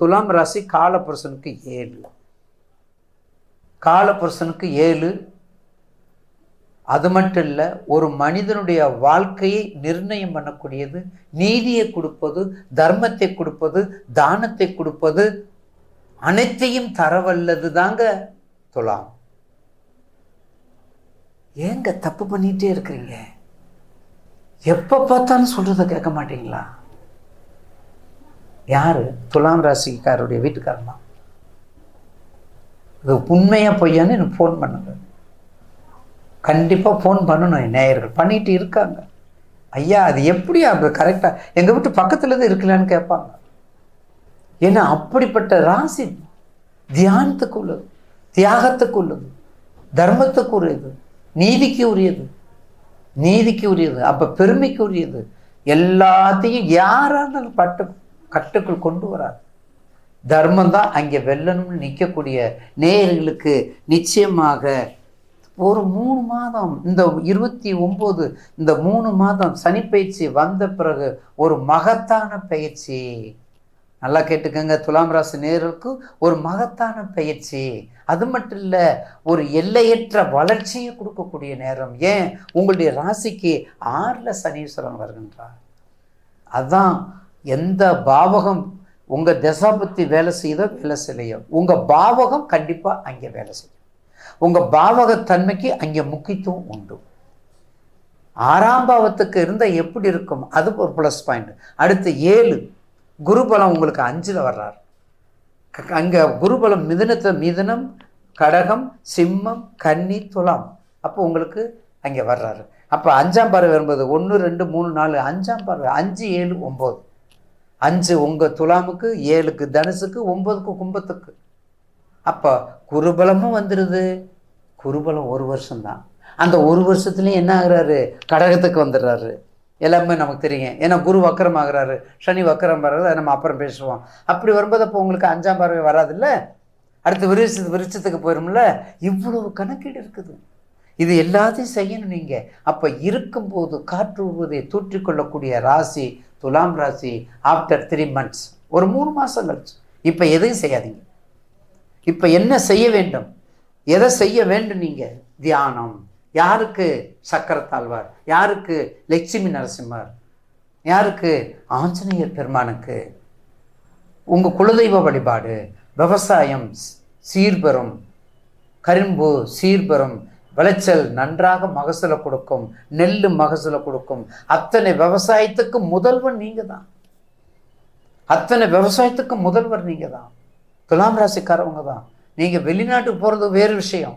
துலாம் ராசி காலபுருஷனுக்கு ஏழு. காலபுருஷனுக்கு ஏழு. அது மட்டும் இல்லை ஒரு மனிதனுடைய வாழ்க்கையை நிர்ணயம் பண்ணக்கூடியது நீதியை கொடுப்பது தர்மத்தை கொடுப்பது தானத்தை கொடுப்பது அனைத்தையும் தரவல்லது தாங்க துலாம். ஏங்க தப்பு பண்ணிகிட்டே இருக்கிறீங்க? எப்போ பார்த்தாலும் சொல்கிறத கேட்க மாட்டீங்களா? யார்? துலாம் ராசிக்காரருடைய வீட்டுக்காரன் தான். இது உண்மையா பொய்யான்னு எனக்கு ஃபோன் பண்ணுங்க. கண்டிப்பாக ஃபோன் பண்ணணும் என் நேயர்கள். பண்ணிட்டு இருக்காங்க. ஐயா அது எப்படி அது கரெக்டாக எங்கள் வீட்டு பக்கத்தில் தான் இருக்கலான்னு கேட்பாங்க. ஏன்னா அப்படிப்பட்ட ராசி தியானத்துக்கு உள்ளது. தியாகத்துக்கு உள்ளது. தர்மத்துக்கு உரியது. நீதிக்கு உரியது. நீதிக்கு உரியது. அப்போ பெருமைக்கு உரியது. எல்லாத்தையும் யாராக இருந்தாலும் பட்டு கட்டுக்குள் கொண்டு வராது. தர்மம் தான் அங்கே வெல்லணும்னு நிற்கக்கூடிய நேயர்களுக்கு நிச்சயமாக ஒரு மூணு மாதம் இந்த இருபத்தி ஒம்பது இந்த மூணு மாதம் சனிப்பயிற்சி வந்த பிறகு ஒரு மகத்தான பயிற்சி. நல்லா கேட்டுக்கங்க துலாம் ராசி நேருக்கு ஒரு மகத்தான பயிற்சி. அது மட்டும் இல்லை ஒரு எல்லையற்ற வளர்ச்சியை கொடுக்கக்கூடிய நேரம். ஏன்? உங்களுடைய ராசிக்கு ஆறில் சனீஸ்வரன் வருகின்றார். அதுதான் எந்த பாவகம் உங்கள் தசாபத்தி வேலை செய்தோ வேலை செய்யலையோ உங்கள் பாவகம் கண்டிப்பாக அங்கே வேலை செய்யும். உங்கள் பாவகத்தன்மைக்கு அங்கே முக்கியத்துவம் உண்டு. ஆறாம் பாவத்துக்கு இருந்தால் எப்படி இருக்கும்? அது ஒரு ப்ளஸ் பாயிண்ட் அடுத்து ஏழு. குருபலம் உங்களுக்கு அஞ்சில் வர்றார். அங்கே குருபலம் மிதனத்தை மிதனம் கடகம் சிம்மம் கன்னி துலாம். அப்போ உங்களுக்கு அங்கே வர்றாரு. அப்போ அஞ்சாம் பார்வை வரும்போது ஒன்று ரெண்டு மூணு நாலு அஞ்சாம் பார்வை அஞ்சு ஏழு ஒம்பது. அஞ்சு உங்கள் துலாமுக்கு ஏழுக்கு தனுசுக்கு ஒம்பதுக்கு கும்பத்துக்கு. அப்போ குருபலமும் வந்துடுது குருபலம் ஒரு வருஷம்தான். அந்த ஒரு வருஷத்துலேயும் என்ன ஆகுறாரு? கடகத்துக்கு வந்துடுறாரு. எல்லாமே நமக்கு தெரியும். ஏன்னா குரு வக்கரம் ஆகிறாரு. சனி வக்கரம் வர்றது அதை நம்ம அப்புறம் பேசுவோம். அப்படி வரும்போது அப்போ உங்களுக்கு அஞ்சாம் பார்வை வராதுல்ல? அடுத்து விருச்ச விருச்சத்துக்கு போயிடும்ல இவ்வளவு கணக்கீடு இருக்குது. இது எல்லாத்தையும் செய்யணும் நீங்கள் அப்போ இருக்கும்போது காற்று உருவதை தூற்றிக்கொள்ளக்கூடிய ராசி துலாம் ராசி ஆஃப்டர் த்ரீ மந்த்ஸ் ஒரு மூணு மாதம் கழிச்சு. இப்போ எதையும் செய்யாதீங்க. இப்போ என்ன செய்ய வேண்டும்? எதை செய்ய வேண்டும் நீங்கள் தியானம். யாருக்கு சக்கரத்தாழ்வார்? யாருக்கு லட்சுமி நரசிம்மர்? யாருக்கு ஆஞ்சநேயர் பெருமானுக்கு? உங்கள் குலதெய்வ வழிபாடு விவசாயம் சீர்பெறும் கரும்பு சீர்பெறும் விளைச்சல் நன்றாக மகசூலை கொடுக்கும் நெல் மகசூலை கொடுக்கும். அத்தனை விவசாயத்துக்கு முதல்வர் நீங்கள் தான் அத்தனை விவசாயத்துக்கு முதல்வர் நீங்கள் தான் துலாம் ராசிக்காரவங்க தான் நீங்கள் வெளிநாட்டுக்கு போகிறது வேறு விஷயம்.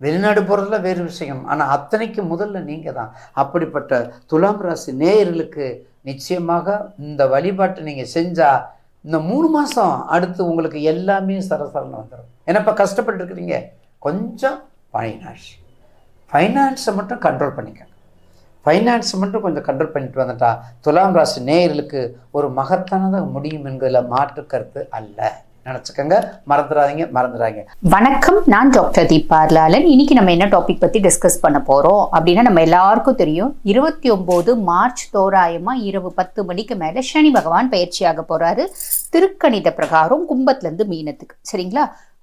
வெளிநாடு போகிறதுல வேறு விஷயம். ஆனால் அத்தனைக்கு முதல்ல நீங்கள் தான் அப்படிப்பட்ட துலாம் ராசி நேயர்களுக்கு நிச்சயமாக இந்த வழிபாட்டை நீங்கள் செஞ்சால் இந்த மூணு மாதம் அடுத்து உங்களுக்கு எல்லாமே சரசரன்னு வந்துடும் ஏன்னா இப்போ கஷ்டப்பட்டு இருக்கிறீங்க? கொஞ்சம் ஃபைனான்ஸ் ஃபைனான்ஸை மட்டும் கண்ட்ரோல் பண்ணிக்கங்க. ஃபைனான்ஸை மட்டும் கொஞ்சம் கண்ட்ரோல் பண்ணிட்டு வந்துட்டா துலாம் ராசி நேயர்களுக்கு ஒரு மகத்தானதாக முடியும் என்கிறதுல மாற்று கருத்து அல்ல. நினச்சிக்கோங்க மறந்துடாதீங்க மறந்துடாதீங்க. வணக்கம் நான் டாக்டர் தீபார்லாலன் இன்னைக்கு நம்ம என்ன டாபிக் பற்றி டிஸ்கஸ் பண்ண போகிறோம் அப்படின்னா நம்ம எல்லாருக்கும் தெரியும் இருபத்தி ஒம்பது மார்ச் தோராயமாக இரவு பத்து மணிக்கு மேலே சனி பகவான் பயிற்சியாக போகிறாரு திருக்கணித பிரகாரம் கும்பத்துலேருந்து மீனத்துக்கு. சரிங்களா?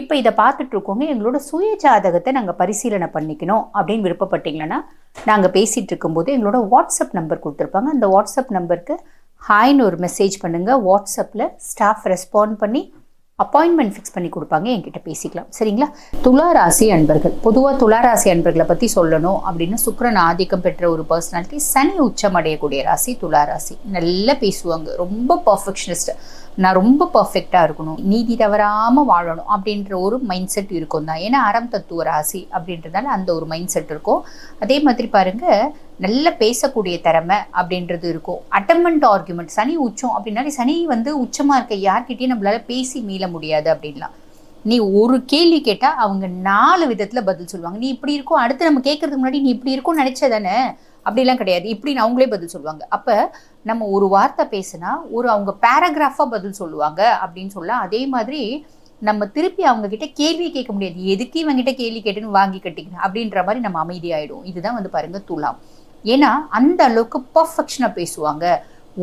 இப்போ இதை பார்த்துட்டு இருக்கோங்க எங்களோட சுய ஜாதகத்தை நாங்கள் பரிசீலனை பண்ணிக்கணும் அப்படின்னு விருப்பப்பட்டீங்கன்னா நாங்கள் பேசிகிட்டு இருக்கும்போது எங்களோட வாட்ஸ்அப் நம்பர் கொடுத்துருப்பாங்க. அந்த வாட்ஸ்அப் நம்பருக்கு ஹாய்னு ஒரு மெசேஜ் பண்ணுங்கள் வாட்ஸ்அப்பில் ஸ்டாஃப் ரெஸ்பாண்ட் பண்ணி அப்பாயின்மெண்ட் ஃபிக்ஸ் பண்ணி கொடுப்பாங்க என்கிட்ட பேசிக்கலாம். சரிங்களா? துளாராசி அன்பர்கள். பொதுவாக துளாராசி அன்பர்களை பற்றி சொல்லணும் அப்படின்னு சுக்கரன் ஆதிக்கம் பெற்ற ஒரு பர்சனாலிட்டி சனி உச்சம் அடையக்கூடிய ராசி துளாராசி. நல்லா பேசுவாங்க. ரொம்ப பர்ஃபெக்ஷனிஸ்ட் நான் ரொம்ப பர்ஃபெக்டாக இருக்கணும். நீதி தவறாமல் வாழணும் அப்படின்ற ஒரு மைண்ட் செட் இருக்கும் தான் ஏன்னா அறம் தத்துவ ராசி அப்படின்றதால அந்த ஒரு மைண்ட் செட் இருக்கும். அதே மாதிரி பாருங்கள் நல்ல பேசக்கூடிய திறமை அப்படின்றது இருக்கும். அட்டமெண்ட் ஆர்குமெண்ட் சனி உச்சம் அப்படின்னாலே சனி வந்து உச்சமாக இருக்க யார்கிட்டையும் நம்மளால பேசி மீள முடியாது அப்படின்லாம். நீ ஒரு கேள்வி கேட்டால் அவங்க நாலு விதத்தில் பதில் சொல்லுவாங்க. நீ இப்படி இருக்கும் அடுத்து நம்ம கேட்கறதுக்கு முன்னாடி நீ இப்படி இருக்கும்னு நினைச்சதானே? அப்படிலாம் கிடையாது. இப்படின்னு அவங்களே பதில் சொல்லுவாங்க. அப்போ நம்ம ஒரு வார்த்தை பேசினா ஒரு அவங்க பேராகிராஃபாக பதில் சொல்லுவாங்க அப்படின்னு சொல்ல அதே மாதிரி நம்ம திருப்பி அவங்க கிட்ட கேள்வி கேட்க முடியாது. எதுக்கு இவங்ககிட்ட கேள்வி கேட்டுன்னு வாங்கி கட்டிக்கணும் அப்படின்ற மாதிரி நம்ம அமைதியாயிடும். இதுதான் வந்து பாருங்க துலாம். ஏன்னா அந்த அளவுக்கு பர்ஃபெக்ஷனாக பேசுவாங்க.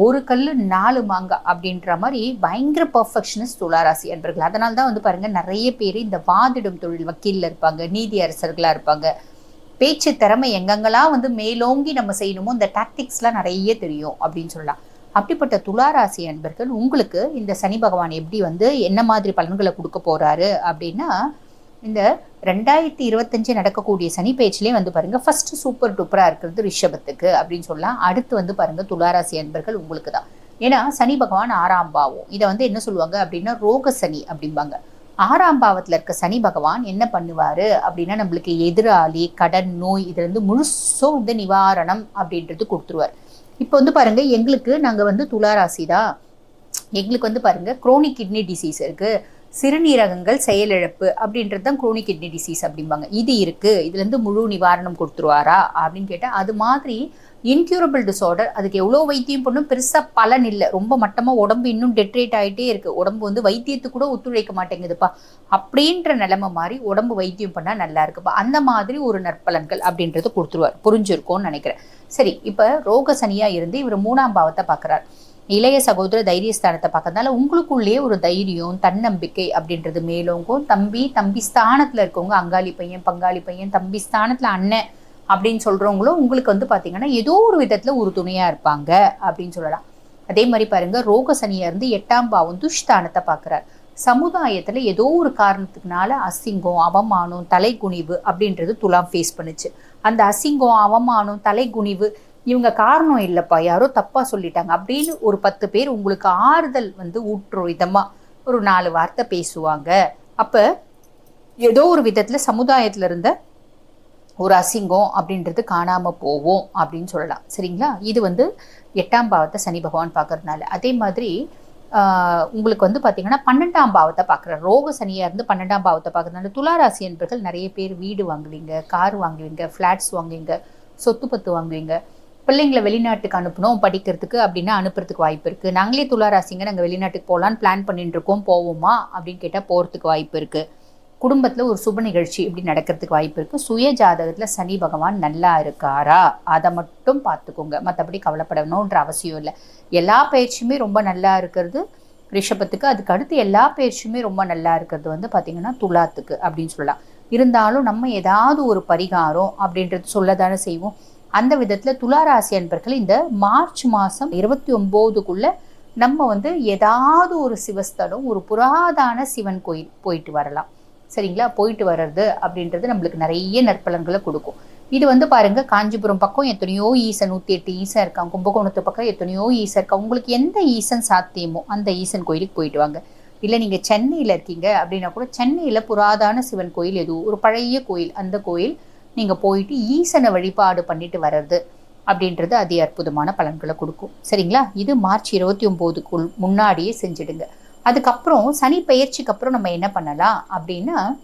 ஒரு கல் நாலு மாங்காய் அப்படின்ற மாதிரி பயங்கர பர்ஃபெக்ஷனிஸ்ட் துளாராசி அன்பர்கள். அதனால தான் வந்து பாருங்க நிறைய பேர் இந்த வாதிடும் தொழில் வக்கீல்ல இருப்பாங்க நீதி அரசர்களாக இருப்பாங்க. பேச்சு திறமை எங்கெங்கெல்லாம் வந்து மேலோங்கி நம்ம செய்யணுமோ இந்த டாக்டிக்ஸ்லாம் நிறைய தெரியும் அப்படின்னு சொல்லலாம். அப்படிப்பட்ட துளாராசி அன்பர்கள் உங்களுக்கு இந்த சனி பகவான் எப்படி வந்து என்ன மாதிரி பலன்களை கொடுக்க போறாரு அப்படின்னா இந்த ரெண்டாயிரத்தி இருபத்தஞ்சு நடக்கக்கூடிய சனி பேச்சிலே வந்து பாருங்க ஃபர்ஸ்ட் சூப்பர் டூப்பராக இருக்கிறது ரிஷபத்துக்கு அப்படின்னு சொல்லலாம். அடுத்து வந்து பாருங்க துளாராசி அன்பர்கள் உங்களுக்கு தான். ஏன்னா சனி பகவான் ஆறாம் பாவம். இதை வந்து என்ன சொல்லுவாங்க அப்படின்னா ரோக சனி அப்படிம்பாங்க. ஆறாம் பாவத்துல இருக்க சனி பகவான் என்ன பண்ணுவாரு அப்படின்னா நம்மளுக்கு எதிராளி கடன் நோய் இதுல இருந்து முழுசும் வந்து நிவாரணம் அப்படின்றது கொடுத்துருவார். இப்போ வந்து பாருங்க எங்களுக்கு நாங்க வந்து துளாராசி தான். எங்களுக்கு வந்து பாருங்க குரோனிக் கிட்னி டிசீஸ் இருக்கு. சிறுநீரகங்கள் செயலிழப்பு அப்படின்றது தான் குரோனிக் கிட்னி டிசீஸ் அப்படிம்பாங்க. இது இருக்குது இதுல இருந்து முழு நிவாரணம் கொடுத்துருவாரா அப்படின்னு கேட்டால் அது மாதிரி இன்க்யூரபிள் டிசார்டர் அதுக்கு எவ்வளோ வைத்தியம் பண்ணும் பெருசாக பலன் இல்லை. ரொம்ப மட்டமாக உடம்பு இன்னும் டெட்ரேட் ஆயிட்டே இருக்கு. உடம்பு வந்து வைத்தியத்துக்கு கூட ஒத்துழைக்க மாட்டேங்குதுப்பா. அப்படின்ற நிலைமை மாதிரி உடம்பு வைத்தியம் பண்ணால் நல்லா இருக்குப்பா. அந்த மாதிரி ஒரு நற்பலன்கள் அப்படின்றது கொடுத்துருவார். புரிஞ்சிருக்கும்னு நினைக்கிறேன். சரி இப்போ ரோக சனியா இருந்து இவர் மூணாம் பாவத்தை பார்க்குறார். இளைய சகோதர தைரியஸ்தானத்தை பார்க்கறதுனால உங்களுக்குள்ளேயே ஒரு தைரியம் தன்னம்பிக்கை அப்படின்றது மேலோங்கும். தம்பி தம்பி ஸ்தானத்தில் இருக்கவங்க அங்காளி பையன் பங்காளி பையன் தம்பி ஸ்தானத்தில் அண்ணன் அப்படின்னு சொல்கிறவங்களும் உங்களுக்கு வந்து பார்த்திங்கன்னா ஏதோ ஒரு விதத்தில் ஒரு துணையாக இருப்பாங்க அப்படின்னு சொல்லலாம். அதே மாதிரி பாருங்க ரோகசனியாக இருந்து எட்டாம் பாவம் துஷ்தானத்தை பார்க்குறாரு. சமுதாயத்தில் ஏதோ ஒரு காரணத்துக்குனால அசிங்கம் அவமானம் தலைகுனிவு அப்படின்றது துலாம் ஃபேஸ் பண்ணுச்சு. அந்த அசிங்கம் அவமானம் தலைகுனிவு இவங்க காரணம் இல்லைப்பா யாரோ தப்பாக சொல்லிட்டாங்க அப்படின்னு ஒரு பத்து பேர் உங்களுக்கு ஆறுதல் வந்து ஊற்று விதமாக ஒரு நாலு வார்த்தை பேசுவாங்க. அப்போ ஏதோ ஒரு விதத்தில் சமுதாயத்தில் இருந்த ஒரு அசிங்கம் அப்படின்றது காணாமல் போவோம் அப்படின்னு சொல்லலாம். சரிங்களா? இது வந்து எட்டாம் பாவத்தை சனி பகவான் பார்க்கறதுனால. அதே மாதிரி உங்களுக்கு வந்து பார்த்தீங்கன்னா பன்னெண்டாம் பாவத்தை பார்க்குற ரோக சனியாக இருந்து பன்னெண்டாம் பாவத்தை பார்க்குறதுனால துளாராசி என்பர்கள் நிறைய பேர் வீடு வாங்குவீங்க கார் வாங்குவீங்க ஃப்ளாட்ஸ் வாங்குவீங்க சொத்து பத்து வாங்குவீங்க. பிள்ளைங்களை வெளிநாட்டுக்கு அனுப்பணும் படிக்கிறதுக்கு அப்படின்னா அனுப்புறதுக்கு வாய்ப்பு இருக்கு. நாங்களே துளாராசிங்க நாங்கள் வெளிநாட்டுக்கு போகலான்னு பிளான் பண்ணிட்டு இருக்கோம் போவோமா அப்படின்னு கேட்டால் போகிறதுக்கு வாய்ப்பு இருக்கு. குடும்பத்தில் ஒரு சுப நிகழ்ச்சி இப்படி நடக்கிறதுக்கு வாய்ப்பு இருக்கு. சுய ஜாதகத்தில் சனி பகவான் நல்லா இருக்காரா? அதை மட்டும் பார்த்துக்கோங்க. மற்றபடி கவலைப்படணுன்ற அவசியம் இல்லை. எல்லா பயிற்சியுமே ரொம்ப நல்லா இருக்கிறது. ரிஷபத்துக்கு அதுக்கு அடுத்து எல்லா பயிற்சியுமே ரொம்ப நல்லா இருக்கிறது வந்து பார்த்திங்கன்னா துலாத்துக்கு அப்படின்னு சொல்லலாம். இருந்தாலும் நம்ம ஏதாவது ஒரு பரிகாரம் அப்படின்றது சொல்ல தானே செய்வோம். அந்த விதத்தில் துளாராசி அன்பர்கள் இந்த மார்ச் மாதம் இருபத்தி ஒம்போதுக்குள்ளே நம்ம வந்து ஏதாவது ஒரு சிவஸ்தலம் ஒரு புராதான சிவன் கோயில் போயிட்டு வரலாம். சரிங்களா? போயிட்டு வர்றது அப்படின்றது நம்மளுக்கு நிறைய நற்பலன்களை கொடுக்கும். இது வந்து பாருங்க காஞ்சிபுரம் பக்கம் எத்தனையோ ஈசன் நூற்றி எட்டு ஈசன் இருக்கான் கும்பகோணத்து பக்கம் எத்தனையோ ஈசன் இருக்கா? உங்களுக்கு எந்த ஈசன் சாத்தியமோ அந்த ஈசன் கோயிலுக்கு போயிட்டு வாங்க. இல்லை நீங்கள் சென்னையில் இருக்கீங்க அப்படின்னா கூட சென்னையில் புராதான சிவன் கோயில் எதுவும் ஒரு பழைய கோயில் அந்த கோயில் நீங்க போயிட்டு ஈசனை வழிபாடு பண்ணிட்டு வர்றது அப்படின்றது அதி அற்புதமான பலன்களை கொடுக்கும். சரிங்களா? இது மார்ச் இருபத்தி ஒம்போதுக்குள் முன்னாடியே செஞ்சிடுங்க. அதுக்கப்புறம் சனி பயிற்சிக்கு அப்புறம் நம்ம என்ன பண்ணலாம் அப்படின்னா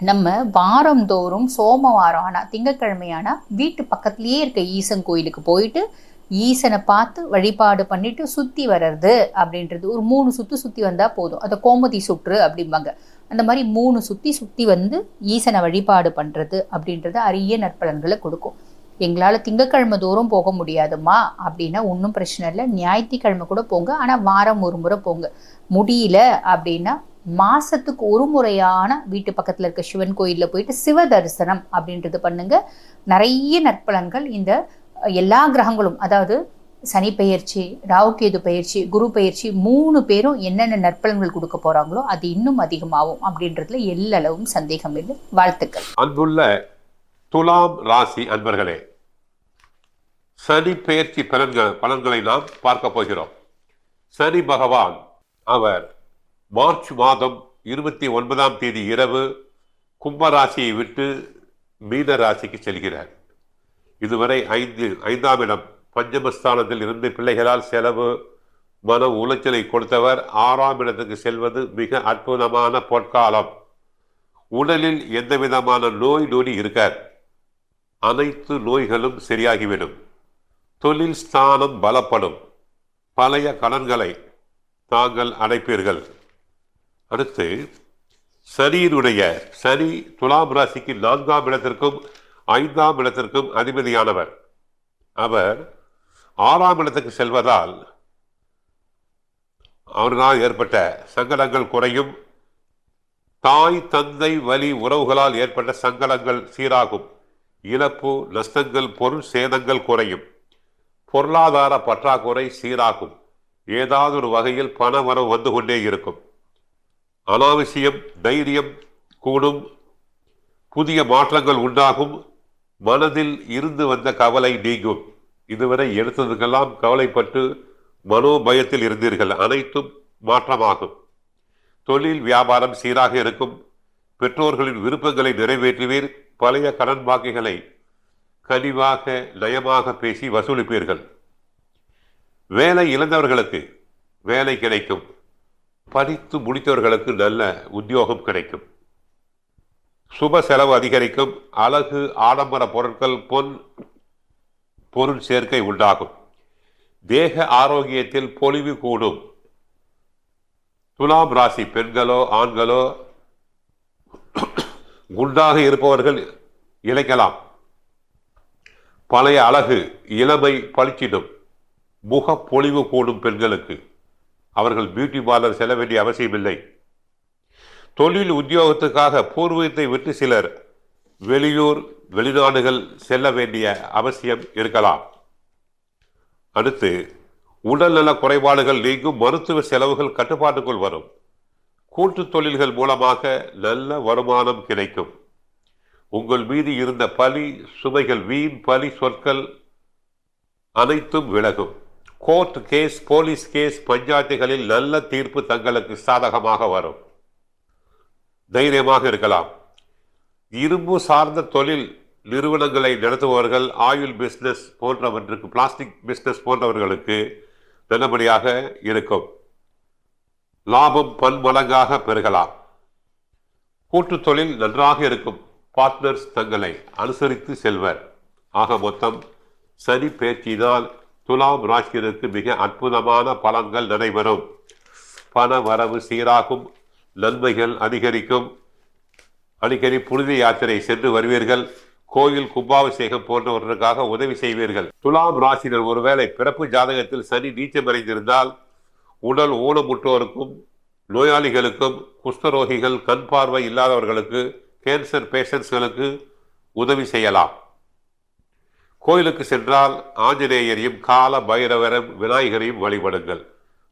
நம்ம வாரந்தோறும் சோமவாரம் ஆனா திங்கட்கிழமை ஆனா வீட்டு பக்கத்துலேயே இருக்க ஈசன் கோயிலுக்கு போயிட்டு ஈசனை பார்த்து வழிபாடு பண்ணிட்டு சுத்தி வர்றது அப்படின்றது. ஒரு மூணு சுத்து சுத்தி வந்தா போதும். அதை கோமதி சுற்று அப்படிம்பாங்க. அந்த மாதிரி மூணு சுற்றி சுற்றி வந்து ஈசனை வழிபாடு பண்ணுறது அப்படின்றது அரிய நற்பலன்களை கொடுக்கும். எங்களால் திங்கக்கிழமை தோறும் போக முடியாதுமா அப்படின்னா ஒன்றும் பிரச்சனை இல்லை. ஞாயிற்றுக்கிழமை கூட போங்க. ஆனால் வாரம் ஒரு முறை போங்க. முடியல அப்படின்னா மாதத்துக்கு ஒரு முறையான வீட்டு பக்கத்தில் இருக்க சிவன் கோயிலில் போயிட்டு சிவ தரிசனம் அப்படின்றது பண்ணுங்க. நிறைய நற்பலன்கள் இந்த எல்லா கிரகங்களும் அதாவது சனி பயிற்சி ராவுகேது பயிற்சி குரு பயிற்சி மூணு பேரும் என்னென்ன நற்பலன்கள் கொடுக்க போறாங்களோ அது இன்னும் அதிகமாகும் அப்படின்றதுல எல்லளவும் சந்தேகம் இல்லை. வாழ்த்துக்கள். அன்புள்ள துலாம் ராசி அன்பர்களே சனி பெயர்ச்சி பலன்கள் பலன்களை நாம் பார்க்க போகிறோம். சனி பகவான் அவர் மார்ச் மாதம் இருபத்தி ஒன்பதாம் தேதி இரவு கும்பராசியை விட்டு மீன ராசிக்கு செல்கிறார். இதுவரை ஐந்து ஐந்தாம் இடம் பஞ்சமஸ்தானத்தில் இருந்து பிள்ளைகளால் செலவு மன உளைச்சலை கொடுத்தவர் ஆறாம் இடத்துக்கு செல்வது மிக அற்புதமான பொற்காலம். உடலில் எந்த விதமான நோய் நொடி இருக்கார் அனைத்து நோய்களும் சரியாகிவிடும். தொழில் ஸ்தானம் பலப்படும். பழைய கடன்களை தாங்கள் அடைப்பீர்கள். அடுத்து சனியினுடைய சனி துலாம் ராசிக்கு நான்காம் இடத்திற்கும் ஐந்தாம் இடத்திற்கும் அதிபதியானவர். அவர் ஆறாம் இடத்துக்கு செல்வதால் அவர்களால் ஏற்பட்ட சங்கடங்கள் குறையும். தாய் தந்தை வலி உறவுகளால் ஏற்பட்ட சங்கடங்கள் சீராகும். இழப்பு நஷ்டங்கள் பொருள் சேதங்கள் குறையும். பொருளாதார பற்றாக்குறை சீராகும். ஏதாவது ஒரு வகையில் பண வரவு வந்து கொண்டே இருக்கும். அனாவசியம் தைரியம் கூடும். புதிய மாற்றங்கள் உண்டாகும். மனதில் இருந்து வந்த கவலை நீங்கும். இதுவரை எடுத்ததுக்கெல்லாம் கவலைப்பட்டு மனோபயத்தில் இருந்தீர்கள். அனைத்தும் மாற்றமாகும். தொழில் வியாபாரம் சீராக இருக்கும். பெற்றோர்களின் விருப்பங்களை நிறைவேற்றுவீர். பழைய கடன் பாக்கிகளை கனிவாக நயமாக பேசி வசூலிப்பீர்கள். வேலை இழந்தவர்களுக்கு வேலை கிடைக்கும். படித்து முடித்தவர்களுக்கு நல்ல உத்தியோகம் கிடைக்கும். சுப செலவு அதிகரிக்கும். அழகு ஆடம்பர பொருட்கள் பொன் பொருள் சேர்க்கை உண்டாகும். தேக ஆரோக்கியத்தில் பொலிவு கூடும். துலாம் ராசி பெண்களோ ஆண்களோ குண்டாக இருப்பவர்கள் இழைக்கலாம். பழைய அழகு இளமை பளிச்சிடும். முக பொலிவு கூடும் பெண்களுக்கு. அவர்கள் பியூட்டி பார்லர் செல்ல வேண்டிய அவசியமில்லை. தொழில் உத்தியோகத்துக்காக பூர்வீகத்தை விட்டு சிலர் வெளியூர் வெளிநாடுகள் செல்ல வேண்டிய அவசியம் இருக்கலாம். அடுத்து உடல்நல குறைபாடுகள் நீங்கும் மருத்துவ செலவுகள் கட்டுப்பாட்டுக்குள் வரும். கூட்டு தொழில்கள் மூலமாக நல்ல வருமானம் கிடைக்கும். உங்கள் மீது இருந்த பலி சுமைகள் வீண் பலி சொற்கள் அனைத்தும் விலகும். கோர்ட் கேஸ் போலீஸ் கேஸ் பஞ்சாயத்துகளில் நல்ல தீர்ப்பு தங்களுக்கு சாதகமாக வரும். தைரியமாக இருக்கலாம். இரும்பு சார்ந்த தொழில் நிறுவனங்களை நடத்துபவர்கள் ஆயுள் பிஸ்னஸ் போன்றவற்றுக்கு பிளாஸ்டிக் பிஸ்னஸ் போன்றவர்களுக்கு நல்லபடியாக இருக்கும். லாபம் பன்மடங்காக பெருகலாம். கூட்டு தொழில் நன்றாக இருக்கும். பார்ட்னர்ஸ் தங்களை அனுசரித்து செல்வர். ஆக மொத்தம் சனி பேச்சினால் துலாம் ராசியினருக்கு மிக அற்புதமான பலன்கள் நடைபெறும். பண வரவு சீராகும். நன்மைகள் அதிகரிக்கும். அடிக்கடி புனித யாத்திரை சென்று வருவீர்கள். கோயில் கும்பாபிஷேகம் போன்றவர்களுக்காக உதவி செய்வீர்கள். துலாம் ராசினர் ஒருவேளை பிறப்பு ஜாதகத்தில் சனி நீச்சமடைந்திருந்தால் உடல் ஊனமுற்றோருக்கும் நோயாளிகளுக்கும் குஷ்டரோகிகள் கண் பார்வை இல்லாதவர்களுக்கு கேன்சர் பேஷண்ட்ஸ்களுக்கு உதவி செய்யலாம். கோயிலுக்கு சென்றால் ஆஞ்சநேயரையும் கால பைரவரும் விநாயகரையும் வழிபடுங்கள்.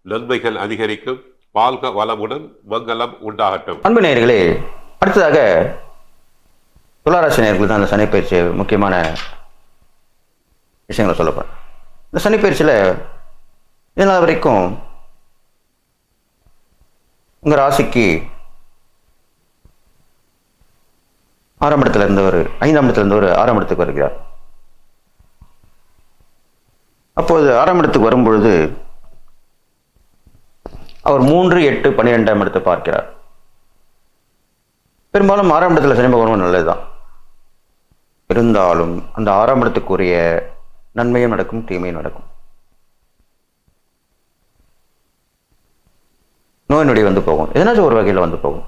நன்மைகள் அதிகரிக்கும். வாழ்க வளமுடன் மங்களம் உண்டாகட்டும். அன்பு நேர்களே அடுத்ததாக துளாராசி நேர்களுக்கு தான் அந்த சனிப்பயிற்சி முக்கியமான விஷயங்களை சொல்லப்போகிறேன் இந்த சனிப்பயிற்சியில் இதனால் வரைக்கும் உங்கள் ராசிக்கு ஆறாம் இடத்துல ஒரு ஐந்தாம் இடத்துல இருந்தவர் ஆறாம் இடத்துக்கு வருகிறார். அப்போது ஆறாம் இடத்துக்கு வரும்பொழுது அவர் மூன்று எட்டு பன்னிரெண்டாம் இடத்தை பார்க்கிறார். பெரும்பாலும் ஆறாம் இடத்துல சனி பகவான் நல்லதுதான். இருந்தாலும் அந்த ஆறாம் இடத்துக்குரிய நன்மையும் நடக்கும் தீமையும் நடக்கும். நோய் நொடி வந்து போகும். எதனாச்சும் ஒரு வகையில் வந்து போகும்?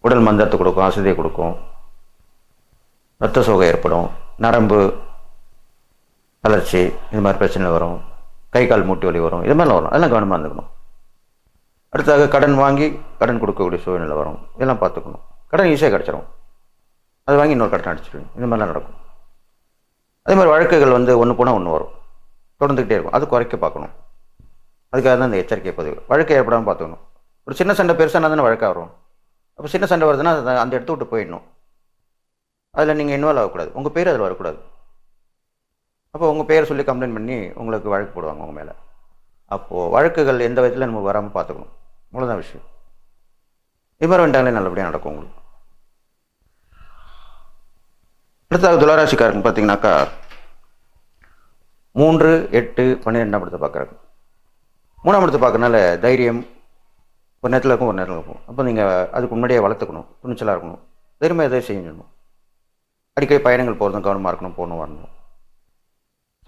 உடல் மந்தத்தை கொடுக்கும் அசதியை கொடுக்கும். ரத்த சோகை ஏற்படும். நரம்பு தளர்ச்சி இது மாதிரி பிரச்சனை வரும். கை கால் மூட்டு வலி வரும். இது மாதிரிலாம் வரும். அதெல்லாம் கவனமாக இருந்துக்கணும். அடுத்ததாக கடன் வாங்கி கடன் கொடுக்கக்கூடிய சூழ்நிலை வரும். இதெல்லாம் பார்த்துக்கணும். கடன் ஈஸியாக கிடச்சிரும். அது வாங்கி இன்னொரு கடன் அடிச்சிடுவீங்க இந்த மாதிரிலாம் நடக்கும். அதே மாதிரி வழக்குகள் வந்து ஒன்று போனால் ஒன்று வரும். தொடர்ந்துக்கிட்டே இருக்கும். அது குறைக்க பார்க்கணும். அதுக்காக தான் இந்த எச்சரிக்கை பதிவு. வழக்கு ஏற்படாமல் பார்த்துக்கணும். ஒரு சின்ன சண்டை பெருசாக தானே வழக்காக வரும் அப்போ சின்ன சண்டை வருதுன்னா அது அந்த இடத்த விட்டு போயிடணும். அதில் நீங்கள் இன்வால்வ் ஆகக்கூடாது. உங்கள் பேர் அதில் வரக்கூடாது. அப்போ உங்கள் பேரை சொல்லி கம்ப்ளைண்ட் பண்ணி உங்களுக்கு வழக்கு போடுவாங்க உங்கள் மேலே. அப்போது வழக்குகள் எந்த விதத்தில் நம்ம வராமல் பார்த்துக்கணும். அவ்வளோதான் விஷயம். இது வேண்டாங்களே வந்துட்டாங்களே நல்லபடியாக நடக்கும் உங்களுக்கு. அடுத்தது துளராசிக்காரன் பார்த்தீங்கன்னாக்கா மூன்று எட்டு பன்னிரெண்டாம் இடத்தை பார்க்குறாங்க. மூணாம் இடத்தை பார்க்கறனால தைரியம் ஒரு நேரத்தில் இருக்கும் ஒரு நேரத்தில் இருக்கும். அப்போ நீங்கள் அதுக்கு முன்னாடியே வளர்த்துக்கணும் துணிச்சலாக இருக்கணும். தைரியமாக எதாவது செய்யணும். அடிக்கடி பயணங்கள் போகிறதும் கவனமாக இருக்கணும் போகணும் வரணும்.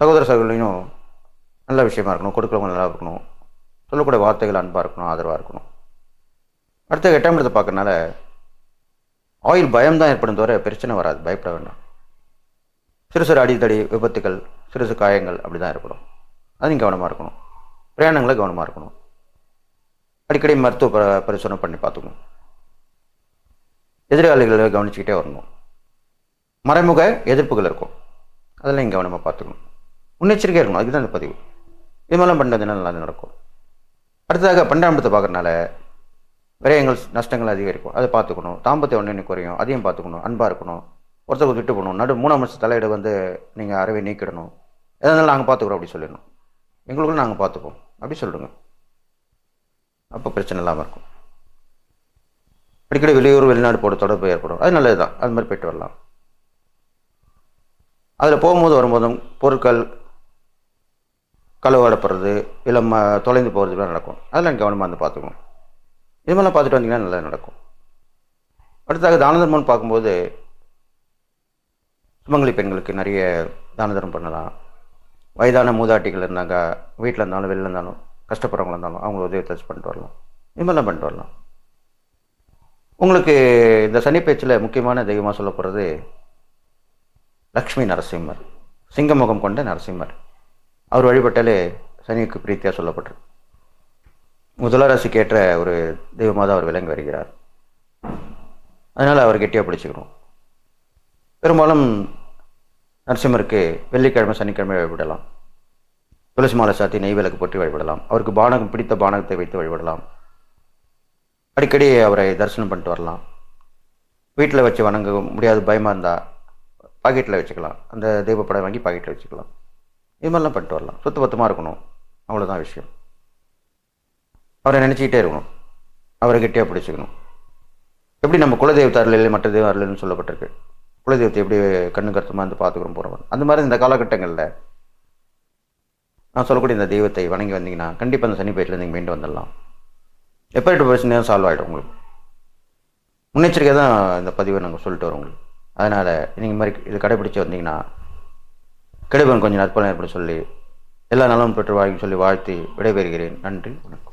சகோதர சகோதரியும் நல்ல விஷயமா இருக்கணும் கொடுக்குறவங்க நல்லா இருக்கணும். சொல்லக்கூடிய வார்த்தைகள் அன்பாக இருக்கணும் ஆதரவாக இருக்கணும். அடுத்த எட்டாம் இடத்தை பார்க்கறனால ஆயில் பயம் தான் ஏற்படும் தவிர பிரச்சனை வராது பயப்பட வேண்டாம். சிறு சிறு அடித்தடி விபத்துகள் சிறு சிறு காயங்கள் அப்படி தான் ஏற்படும் அதையும் கவனமாக இருக்கணும். பிரயாணங்களை கவனமாக இருக்கணும். அடிக்கடி மருத்துவ ப- பரிசோதனை பண்ணி பார்த்துக்கணும். எதிராளிகளை கவனிச்சுக்கிட்டே வரணும். மறைமுக எதிர்ப்புகள் இருக்கும். அதெல்லாம் இங்கே கவனமாக பார்த்துக்கணும். முன்னெச்சரிக்கையாக இருக்கணும். அதுக்கு தான் இந்த பதிவு. இது மாதிரிலாம் பண்ணதுனால நல்லா நடக்கும். அடுத்ததாக பன்னெண்டாம் இடத்தை பார்க்கறனால விரயங்கள் நஷ்டங்கள் அதிகரிக்கும். அதை பார்த்துக்கணும். தாம்பத்திய ஒன்று குறையும். அதையும் பார்த்துக்கணும். அன்பாக இருக்கணும். ஒருத்தருக்கு விட்டு போகணும் நடு மூணாம் வருஷம் தலையீடு வந்து நீங்கள் அறவை நீக்கிடணும். எதனால நாங்கள் பார்த்துக்குறோம் அப்படி சொல்லிடணும். எங்களுக்குள்ள நாங்கள் பார்த்துப்போம் அப்படி சொல்லிடுங்க அப்போ பிரச்சனை இல்லாமல் இருக்கும். அடிக்கடி வெளியூர் வெளிநாடு போட தொடர்பு ஏற்படும். அது நல்லது தான் அது மாதிரி போயிட்டு வரலாம். அதில் போகும்போது வரும்போதும் பொருட்கள் களவாடப்படுறது இல்லை ம தொலைந்து போகிறது இப்படிலாம் நடக்கும். அதெல்லாம் கவனமாக வந்து பார்த்துக்கணும் இது மாதிரிலாம் பார்த்துட்டு வந்தீங்கன்னா நல்லா நடக்கும். அடுத்ததாக தானதர்மன் பார்க்கும்போது சுமங்கலி பெண்களுக்கு நிறைய தான தரம் பண்ணலாம். வயதான மூதாட்டிகள் இருந்தாங்க வீட்டில் இருந்தாலும் வெளில இருந்தாலும் கஷ்டப்படுறவங்களா இருந்தாலும் அவங்கள உதவி தச்சு பண்ணிட்டு வரலாம். இது மாதிரிலாம் பண்ணிட்டு வரலாம். உங்களுக்கு இந்த சனி பேச்சில் முக்கியமான தெய்வமாக சொல்லப்படுறது லக்ஷ்மி நரசிம்மர். சிங்கமுகம் கொண்ட நரசிம்மர். அவர் வழிபட்டாலே சனிக்கு பிரீத்தியாக சொல்லப்பட்டு முதலராசிக்கு ஏற்ற ஒரு தெய்வமாக தான் அவர் விளங்கி வருகிறார். அதனால் அவர் கெட்டியாக பிடிச்சிக்கணும். பெரும்பாலும் நரசிம்மருக்கு வெள்ளிக்கிழமை சனிக்கிழமை வழிபடலாம். துளசி மாலை சாத்தி நெய் விளக்கு போட்டு வழிபடலாம். அவருக்கு பானகம் பிடித்த பானகத்தை வைத்து வழிபடலாம். அடிக்கடி அவரை தரிசனம் பண்ணிட்டு வரலாம். வீட்டில் வச்சு வணங்க முடியாது பயமாக இருந்தால் பாக்கெட்டில் வச்சுக்கலாம். அந்த தெய்வப்படம் வாங்கி பாக்கெட்டில் வச்சுக்கலாம். இது மாதிரிலாம் பண்ணிட்டு வரலாம். சுத்த பத்தமாக இருக்கணும். அவ்வளோதான் விஷயம். அவரை நினச்சிக்கிட்டே இருக்கணும். அவரை கெட்டியாக பிடிச்சிக்கணும். எப்படி நம்ம குலதெய்வத்தாரில் அருளில் மற்ற தெய்வம் அருள்னு சொல்லப்பட்டிருக்கு. குலதெய்வத்தை எப்படி கண்ணு கருத்துமா வந்து பார்த்துக்கிறோம் போகிறோம் அந்த மாதிரி இந்த காலகட்டங்களில் நான் சொல்லக்கூடிய இந்த தெய்வத்தை வணங்கி வந்தீங்கன்னா கண்டிப்பாக அந்த சனி பேட்டில் நீங்கள் மீண்டு வந்துடலாம். எப்போ பிரச்சனை சால்வ் ஆகிடும் உங்களுக்கு. முன்னெச்சரிக்கை தான் இந்த பதிவை நாங்கள் சொல்லிட்டு வரோம் உங்களுக்கு. அதனால் நீங்கள் மாதிரி இது கடைப்பிடிச்சு வந்தீங்கன்னா கெடுபன் கொஞ்சம் நற்பலன் எப்படி சொல்லி எல்லா நலமும் பெற்று வாழ்க்கை சொல்லி வாழ்த்தி விடைபெறுகிறேன். நன்றி வணக்கம்.